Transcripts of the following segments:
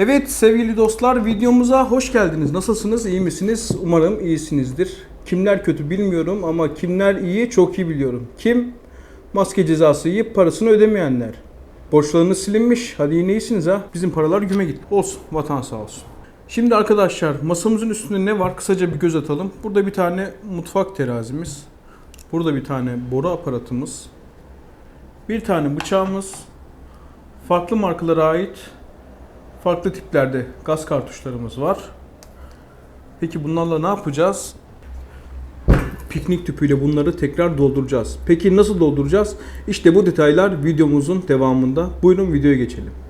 Evet sevgili dostlar videomuza hoş geldiniz. Nasılsınız? İyi misiniz? Umarım iyisinizdir. Kimler kötü bilmiyorum ama kimler iyi çok iyi biliyorum. Kim? Maske cezası yiyip parasını ödemeyenler. Borçlarınız silinmiş. Hadi yine iyisiniz ha. Bizim paralar güme gitti. Olsun. Vatan sağ olsun. Şimdi arkadaşlar masamızın üstünde ne var? Kısaca bir göz atalım. Burada bir tane mutfak terazimiz. Burada bir tane boru aparatımız. Bir tane bıçağımız. Farklı markalara ait farklı tiplerde gaz kartuşlarımız var. Peki bunlarla ne yapacağız? Piknik tüpüyle bunları tekrar dolduracağız. Peki nasıl dolduracağız? İşte bu detaylar videomuzun devamında. Buyurun videoya geçelim.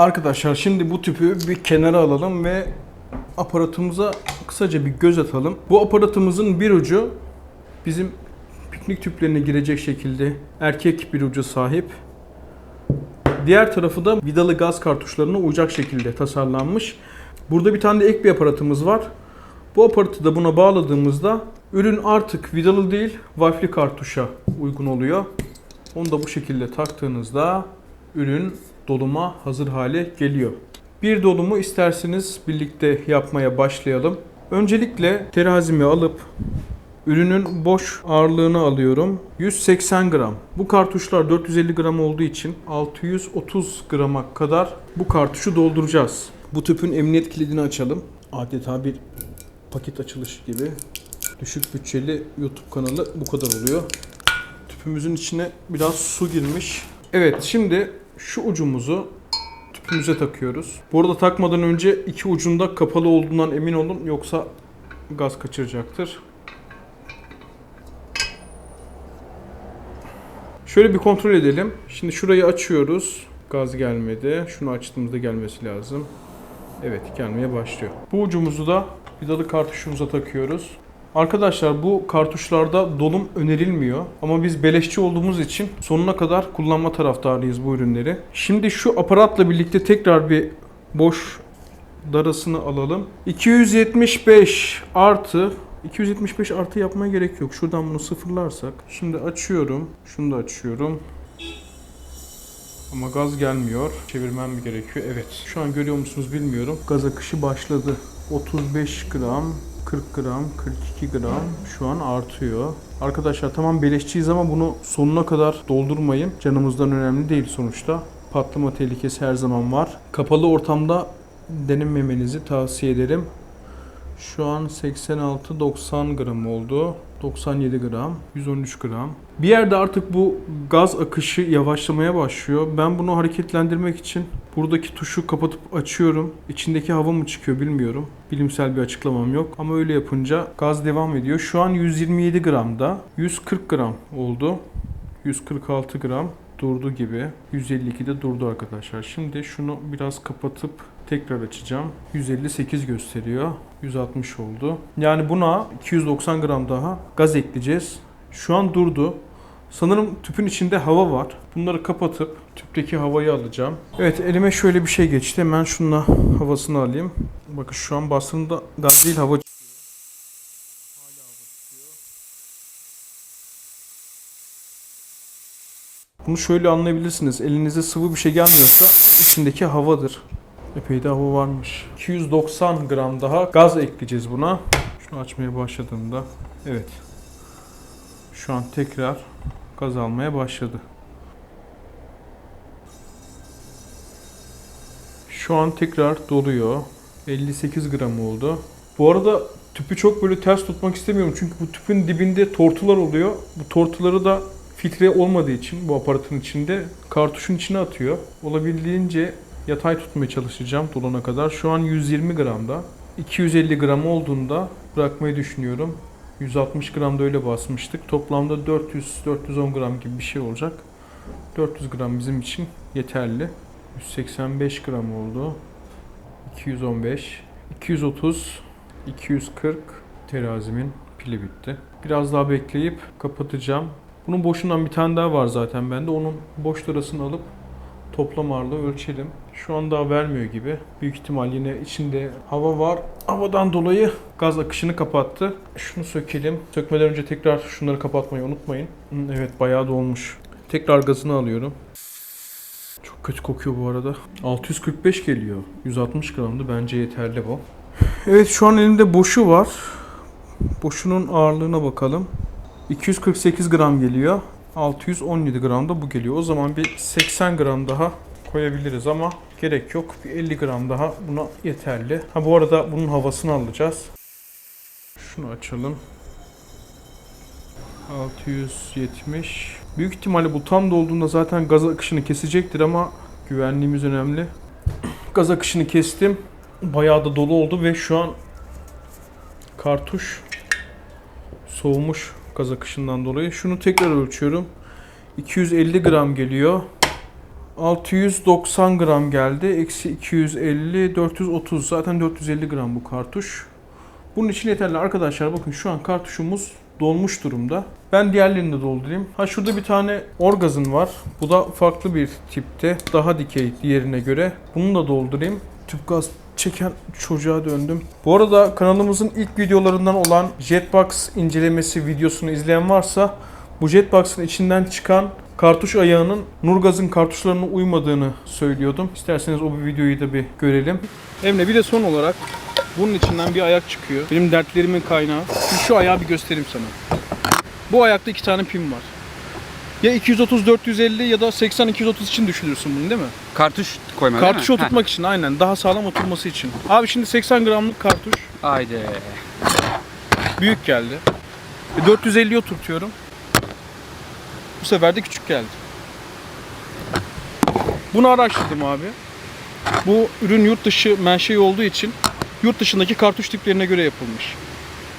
Arkadaşlar şimdi bu tüpü bir kenara alalım ve aparatımıza kısaca bir göz atalım. Bu aparatımızın bir ucu bizim piknik tüplerine girecek şekilde erkek bir ucu sahip. Diğer tarafı da vidalı gaz kartuşlarına uyacak şekilde tasarlanmış. Burada bir tane de ek bir aparatımız var. Bu aparatı da buna bağladığımızda ürün artık vidalı değil, valfli kartuşa uygun oluyor. Onu da bu şekilde taktığınızda ürün doluma hazır hale geliyor. Bir dolumu isterseniz birlikte yapmaya başlayalım. Öncelikle terazimi alıp ürünün boş ağırlığını alıyorum. 180 gram. Bu kartuşlar 450 gram olduğu için 630 grama kadar bu kartuşu dolduracağız. Bu tüpün emniyet kilidini açalım. Adeta bir paket açılışı gibi. Düşük bütçeli YouTube kanalı bu kadar oluyor. Tüpümüzün içine biraz su girmiş. Evet şimdi şu ucumuzu tüpümüze takıyoruz. Bu arada takmadan önce iki ucunda kapalı olduğundan emin olun yoksa gaz kaçıracaktır. Şöyle bir kontrol edelim. Şimdi şurayı açıyoruz. Gaz gelmedi. Şunu açtığımızda gelmesi lazım. Evet gelmeye başlıyor. Bu ucumuzu da vidalı kartuşumuza takıyoruz. Arkadaşlar bu kartuşlarda dolum önerilmiyor ama biz beleşçi olduğumuz için sonuna kadar kullanma taraftarıyız bu ürünleri. Şimdi şu aparatla birlikte tekrar bir boş darasını alalım. 275 artı 275 artı yapmaya gerek yok. Şuradan bunu sıfırlarsak. Şimdi açıyorum. Şunu da açıyorum. Ama gaz gelmiyor. Çevirmem gerekiyor? Evet. Şu an görüyor musunuz bilmiyorum. Gaz akışı başladı. 35 gram, 40 gram, 42 gram şu an artıyor. Arkadaşlar tamam beleşçiyiz ama bunu sonuna kadar doldurmayın. Canımızdan önemli değil sonuçta. Patlama tehlikesi her zaman var. Kapalı ortamda denememenizi tavsiye ederim. Şu an 86-90 gram oldu. 97 gram, 113 gram. Bir yerde artık bu gaz akışı yavaşlamaya başlıyor. Ben bunu hareketlendirmek için buradaki tuşu kapatıp açıyorum. İçindeki hava mı çıkıyor bilmiyorum. Bilimsel bir açıklamam yok. Ama öyle yapınca gaz devam ediyor. Şu an 127 gramda. 140 gram oldu. 146 gram durdu gibi. 152'de durdu arkadaşlar. Şimdi şunu biraz kapatıp tekrar açacağım. 158 gösteriyor. 160 oldu. Yani buna 290 gram daha gaz ekleyeceğiz. Şu an durdu. Sanırım tüpün içinde hava var. Bunları kapatıp tüpteki havayı alacağım. Evet elime şöyle bir şey geçti. Hemen şununla havasını alayım. Bakın şu an bastığımda gaz değil hava Bunu şöyle anlayabilirsiniz. Elinize sıvı bir şey gelmiyorsa içindeki havadır. Epey de hava varmış. 290 gram daha gaz ekleyeceğiz buna. Şunu açmaya başladığımda. Evet. Şu an tekrar gaz almaya başladı. Şu an tekrar doluyor. 58 gram oldu. Bu arada tüpü çok böyle ters tutmak istemiyorum. Çünkü bu tüpün dibinde tortular oluyor. Bu tortuları da filtre olmadığı için bu aparatın içinde kartuşun içine atıyor. Olabildiğince yatay tutmaya çalışacağım dolana kadar. Şu an 120 gramda. 250 gram olduğunda bırakmayı düşünüyorum. 160 gram da öyle basmıştık. Toplamda 400-410 gram gibi bir şey olacak. 400 gram bizim için yeterli. 185 gram oldu. 215, 230, 240 terazimin pili bitti. Biraz daha bekleyip kapatacağım. Bunun boşundan bir tane daha var zaten bende. Onun boş lirasını alıp toplam ağırlığı ölçelim. Şu an daha vermiyor gibi. Büyük ihtimal yine içinde hava var. Havadan dolayı gaz akışını kapattı. Şunu sökelim. Sökmeden önce tekrar şunları kapatmayı unutmayın. Evet bayağı dolmuş. Tekrar gazını alıyorum. Çok kötü kokuyor bu arada. 645 geliyor. 160 gramdı. Bence yeterli bu. Evet şu an elimde boşu var. Boşunun ağırlığına bakalım. 248 gram geliyor. 617 gram da bu geliyor. O zaman bir 80 gram daha koyabiliriz ama gerek yok. Bir 50 gram daha buna yeterli. Ha bu arada bunun havasını alacağız. Şunu açalım. 670. Büyük ihtimalle bu tam dolduğunda zaten gaz akışını kesecektir ama güvenliğimiz önemli. Gaz akışını kestim. Bayağı da dolu oldu ve şu an kartuş soğumuş gaz akışından dolayı. Şunu tekrar ölçüyorum. 250 gram geliyor. 690 gram geldi. Eksi 250, 430. Zaten 450 gram bu kartuş. Bunun için yeterli arkadaşlar. Bakın şu an kartuşumuz dolmuş durumda. Ben diğerlerini de doldurayım. Ha şurada bir tane orgazın var. Bu da farklı bir tipte. Daha dikey diğerine göre. Bunu da doldurayım. Tüp gaz çeken çocuğa döndüm. Bu arada kanalımızın ilk videolarından olan Jetbox incelemesi videosunu izleyen varsa bu Jetbox'ın içinden çıkan kartuş ayağının Nurgaz'ın kartuşlarına uymadığını söylüyordum. İsterseniz o bir videoyu da bir görelim. Emre bir de son olarak bunun içinden bir ayak çıkıyor. Benim dertlerimin kaynağı. Şu ayağı bir göstereyim sana. Bu ayakta iki tane pin var. Ya 230 450 ya da 80 230 için düşünürsün bunu değil mi? Kartuş koyma değil mi? Kartuşu oturtmak için aynen daha sağlam oturması için. Abi şimdi 80 gramlık kartuş Ha, Haydi. büyük geldi. E 450'yi oturtuyorum. Bu sefer de küçük geldi. Bunu araştırdım abi. Bu ürün yurt dışı menşei olduğu için yurt dışındaki kartuş tiplerine göre yapılmış.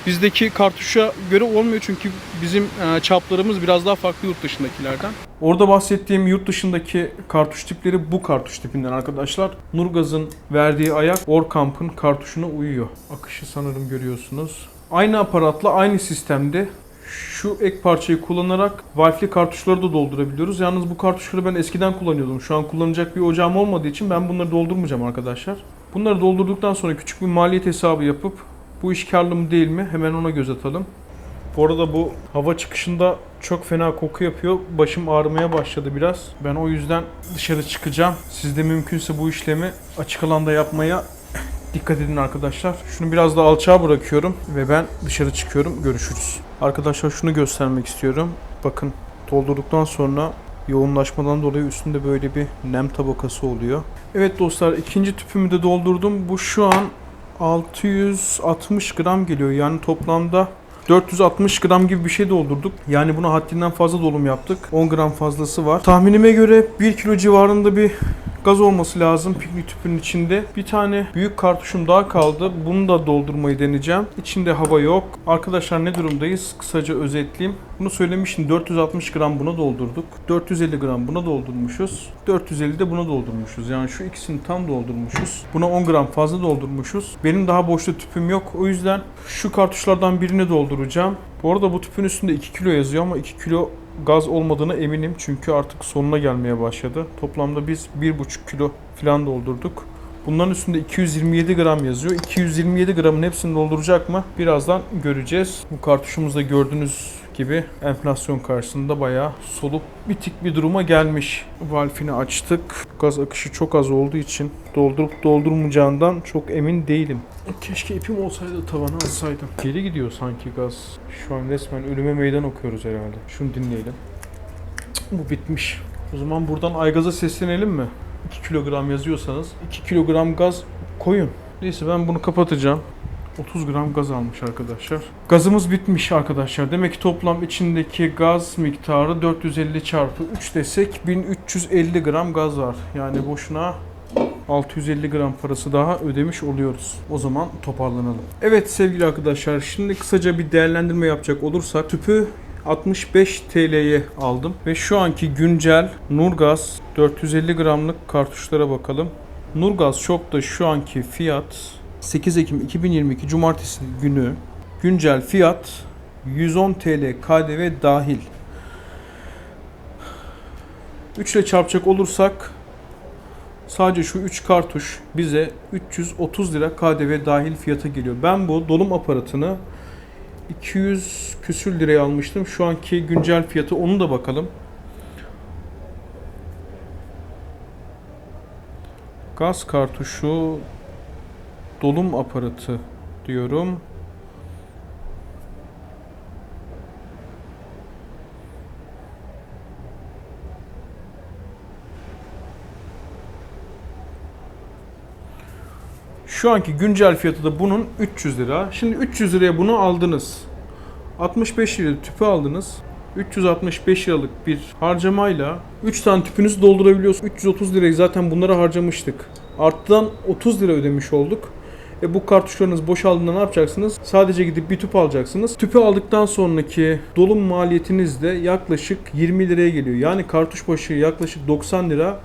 Bizdeki kartuşa göre olmuyor çünkü bizim e, çaplarımız biraz daha farklı yurt dışındakilerden. Orada bahsettiğim yurt dışındaki kartuş tipleri bu kartuş tipinden arkadaşlar. Nurgaz'ın verdiği ayak Orkamp'ın kartuşuna uyuyor. Akışı sanırım görüyorsunuz. Aynı aparatla aynı sistemde şu ek parçayı kullanarak valfli kartuşları da doldurabiliyoruz. Yalnız bu kartuşları ben eskiden kullanıyordum. Şu an kullanacak bir ocağım olmadığı için ben bunları doldurmayacağım arkadaşlar. Bunları doldurduktan sonra küçük bir maliyet hesabı yapıp bu iş karlı mı değil mi hemen ona göz atalım. Bu arada bu hava çıkışında çok fena koku yapıyor. Başım ağrımaya başladı biraz. Ben o yüzden dışarı çıkacağım. Siz de mümkünse bu işlemi açık alanda yapmaya dikkat edin arkadaşlar. Şunu biraz da alçağa bırakıyorum ve ben dışarı çıkıyorum. Görüşürüz. Arkadaşlar şunu göstermek istiyorum. Bakın doldurduktan sonra yoğunlaşmadan dolayı üstünde böyle bir nem tabakası oluyor. Evet dostlar ikinci tüpümü de doldurdum. Bu şu an 660 gram geliyor. Yani toplamda 460 gram gibi bir şey doldurduk. Yani buna haddinden fazla dolum yaptık. 10 gram fazlası var. Tahminime göre 1 kilo civarında bir gaz olması lazım piknik tüpünün içinde. Bir tane büyük kartuşum daha kaldı. Bunu da doldurmayı deneyeceğim. İçinde hava yok. Arkadaşlar ne durumdayız? Kısaca özetleyeyim. Bunu söylemiştim. 460 gram buna doldurduk. 450 gram buna doldurmuşuz. 450 de buna doldurmuşuz. Yani şu ikisini tam doldurmuşuz. Buna 10 gram fazla doldurmuşuz. Benim daha boşta tüpüm yok. O yüzden şu kartuşlardan birini dolduracağım. Bu arada bu tüpün üstünde 2 kilo yazıyor ama 2 kilo gaz olmadığına eminim. Çünkü artık sonuna gelmeye başladı. Toplamda biz 1,5 kilo falan doldurduk. Bunların üstünde 227 gram yazıyor. 227 gramın hepsini dolduracak mı? Birazdan göreceğiz. Bu kartuşumuzda gördüğünüz gibi enflasyon karşısında bayağı solup bitik bir duruma gelmiş. Valfini açtık. Gaz akışı çok az olduğu için doldurup doldurmayacağından çok emin değilim. Keşke ipim olsaydı tavana alsaydım. Geri gidiyor sanki gaz. Şu an resmen ölüme meydan okuyoruz herhalde. Şunu dinleyelim. Bu bitmiş. O zaman buradan Aygaz'a seslenelim mi? 2 kilogram yazıyorsanız 2 kilogram gaz koyun. Neyse ben bunu kapatacağım. 30 gram gaz almış arkadaşlar. Gazımız bitmiş arkadaşlar. Demek ki toplam içindeki gaz miktarı 450 çarpı 3 desek 1350 gram gaz var. Yani boşuna 650 gram parası daha ödemiş oluyoruz. O zaman toparlanalım. Evet sevgili arkadaşlar şimdi kısaca bir değerlendirme yapacak olursak tüpü 65 TL'ye aldım ve şu anki güncel Nurgaz 450 gramlık kartuşlara bakalım. Nurgaz Shop'ta şu anki fiyat 8 Ekim 2022 Cumartesi günü güncel fiyat 110 TL KDV dahil. 3 ile çarpacak olursak sadece şu 3 kartuş bize 330 lira KDV dahil fiyata geliyor. Ben bu dolum aparatını 200 küsür liraya almıştım. Şu anki güncel fiyatı onu da bakalım. Gaz kartuşu dolum aparatı diyorum. Şu anki güncel fiyatı da bunun 300 lira. Şimdi 300 liraya bunu aldınız. 65 lira tüpü aldınız. 365 liralık bir harcamayla 3 tane tüpünüzü doldurabiliyorsunuz. 330 lirayı zaten bunlara harcamıştık. Arttıdan 30 lira ödemiş olduk. E bu kartuşlarınız boşaldığında ne yapacaksınız? Sadece gidip bir tüp alacaksınız. Tüpü aldıktan sonraki dolum maliyetiniz de yaklaşık 20 liraya geliyor. Yani kartuş başı yaklaşık 90 lira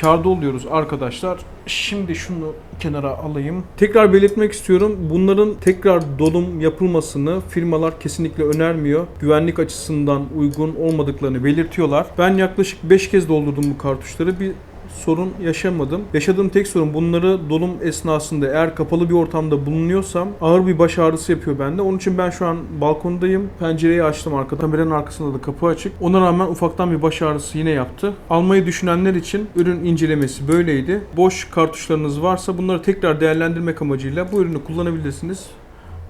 karda oluyoruz arkadaşlar. Şimdi şunu kenara alayım. Tekrar belirtmek istiyorum. Bunların tekrar dolum yapılmasını firmalar kesinlikle önermiyor. Güvenlik açısından uygun olmadıklarını belirtiyorlar. Ben yaklaşık 5 kez doldurdum bu kartuşları. Bir sorun yaşamadım. Yaşadığım tek sorun bunları dolum esnasında eğer kapalı bir ortamda bulunuyorsam ağır bir baş ağrısı yapıyor bende. Onun için ben şu an balkondayım. Pencereyi açtım arkada. Kameranın arkasında da kapı açık. Ona rağmen ufaktan bir baş ağrısı yine yaptı. Almayı düşünenler için ürün incelemesi böyleydi. Boş kartuşlarınız varsa bunları tekrar değerlendirmek amacıyla bu ürünü kullanabilirsiniz.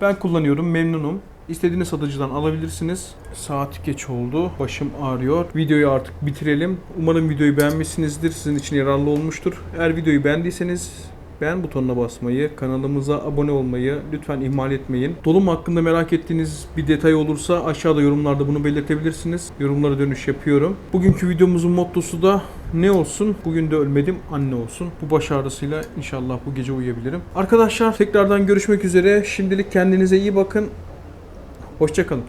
Ben kullanıyorum, memnunum. İstediğiniz satıcıdan alabilirsiniz. Saat geç oldu. Başım ağrıyor. Videoyu artık bitirelim. Umarım videoyu beğenmişsinizdir. Sizin için yararlı olmuştur. Eğer videoyu beğendiyseniz beğen butonuna basmayı, kanalımıza abone olmayı lütfen ihmal etmeyin. Dolum hakkında merak ettiğiniz bir detay olursa aşağıda yorumlarda bunu belirtebilirsiniz. Yorumlara dönüş yapıyorum. Bugünkü videomuzun mottosu da ne olsun? Bugün de ölmedim anne olsun. Bu baş ağrısıyla inşallah bu gece uyuyabilirim. Arkadaşlar tekrardan görüşmek üzere. Şimdilik kendinize iyi bakın. Hoşçakalın.